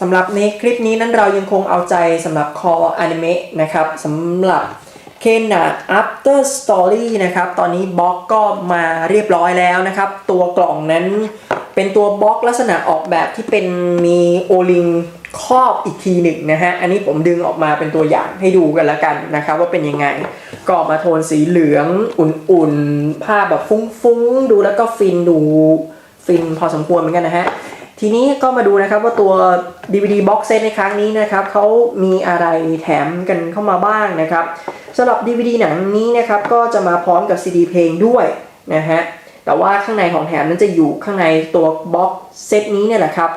สำหรับในคลิปนี้นั้นเรายังคงเอาใจสำหรับคออนิเมะนะครับสำหรับเคนนา after story นะครับ ตอนนี้บล็อกก็มาเรียบร้อยแล้วนะครับ ตัวกล่องนั้นเป็นตัวบล็อกลักษณะออกแบบที่เป็นมีโอลิงครอบอีกทีหนึ่งนะฮะ อันนี้ผมดึงออกมาเป็นตัวอย่างให้ดูกันละกันนะครับ ว่าเป็นยังไง ก็มาโทนสีเหลืองอุ่นๆภาแบบฟุ้งๆ ดูแล้วก็ฟินดูฟินพอสมควรเหมือนกันนะฮะ ทีนี้ก็มาดูนะครับว่าตัว DVD box set ในครั้งนี้นะครับเขามีอะไรแถมกันเข้ามาบ้างนะครับสำหรับ DVD หนังนี้นะครับก็จะมาพร้อมกับ CD เพลงด้วยนะฮะแต่ว่าข้างในของแถมนั้นจะอยู่ข้างในตัว box set นี้เนี่ยแหละครับ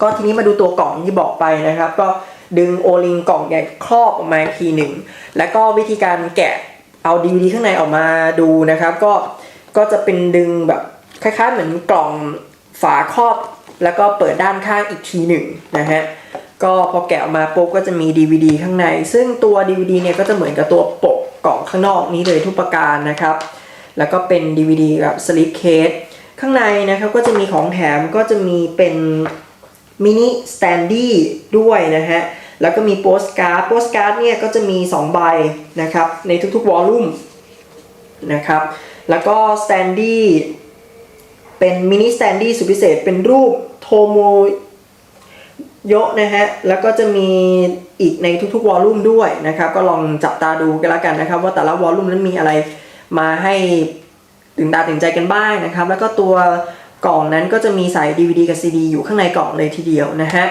ก็ทีนี้มาดูตัวกล่องที่บอกไปนะครับ ก็ดึงโอลิงกล่องใหญ่ครอบออกมาทีหนึ่งแล้วก็วิธีการแกะเอา DVD ข้างในออกมาดูนะครับ ก็ก็จะเป็นดึงแบบคล้ายๆเหมือนกล่องฝาครอบ แล้วก็เปิดด้านข้างอีกทีหนึ่งนะฮะก็พอแกะออกมาปุ๊บก็จะมี DVD ข้างใน ซึ่งตัว DVD เนี่ยก็จะเหมือนกับตัวปกกล่องข้างนอกนี้เลยทุกประการนะครับ แล้วก็เป็น DVD แบบสลิปเคสข้างในนะครับก็จะมีของแถมก็จะมีเป็นมินิสแตนดี้ด้วยนะฮะ แล้วก็มีโปสการ์ด โปสการ์ดเนี่ยก็จะมี 2 ใบนะครับ ในทุกๆวอลลุ่มนะครับ แล้วก็สแตนดี้ เป็นมินิสแตนดี้สุดพิเศษ เป็นรูปโทโมเยะนะฮะ แล้วก็จะมีอีกในทุกๆวอลลุ่มด้วยนะครับ ก็ลองจับตาดูกันแล้วกันนะครับ ว่าแต่ละวอลลุ่มนั้นมีอะไรมาให้ตื่นตาตื่นใจกันบ้างนะครับ แล้วก็ตัวกล่องนั้นก็จะมีใส่ DVD กับ CD อยู่ข้างในกล่องเลยทีเดียวนะฮะ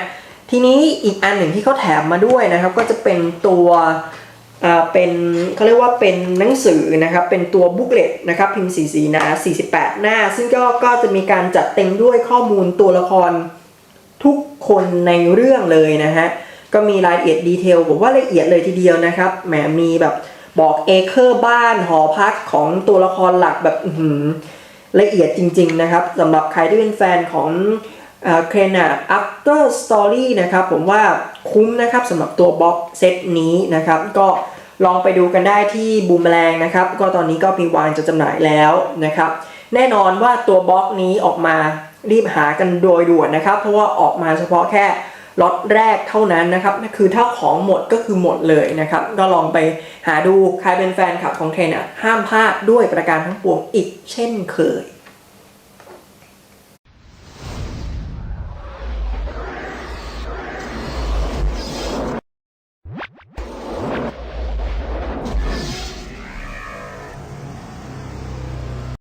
ทีนี้อีกอันหนึ่งที่เขาแถมมาด้วยนะครับ ก็จะเป็นตัว เป็นเขาเรียกว่าเป็นหนังสือนะครับ เป็นตัวบุ๊กเลตนะครับพิมพ์สีสีหนา48 หน้า ซึ่งก็ก็จะมีการจัดเต็มด้วยข้อมูลตัวละครทุกคนในเรื่องเลยนะฮะ ก็มีรายละเอียดดีเทลผมว่าละเอียดเลยทีเดียวนะครับ แหมมีแบบบอกเอเคอร์บ้านหอพักของตัวละครหลักแบบละเอียดจริง ๆ นะครับสำหรับใครที่เป็นแฟนของ เครนาด after story นะครับผมว่าคุ้มนะครับสำหรับตัวบ็อกเซตนี้นะครับก็ลองไปดูกันได้ที่บูมแมลงนะครับ ก็ตอนนี้ก็มีวางจะจำหน่ายแล้วนะครับ แน่นอนว่าตัวบล็อกนี้ออกมารีบหากันโดยด่วนนะครับ เพราะว่าออกมาเฉพาะแค่ล็อตแรกเท่านั้นนะครับคือถ้าของหมดก็คือหมดเลยนะครับ ก็ลองไปหาดูใครเป็นแฟนคลับของเทรนอะห้ามพลาดด้วยประการทั้งปวงอีกเช่นเคย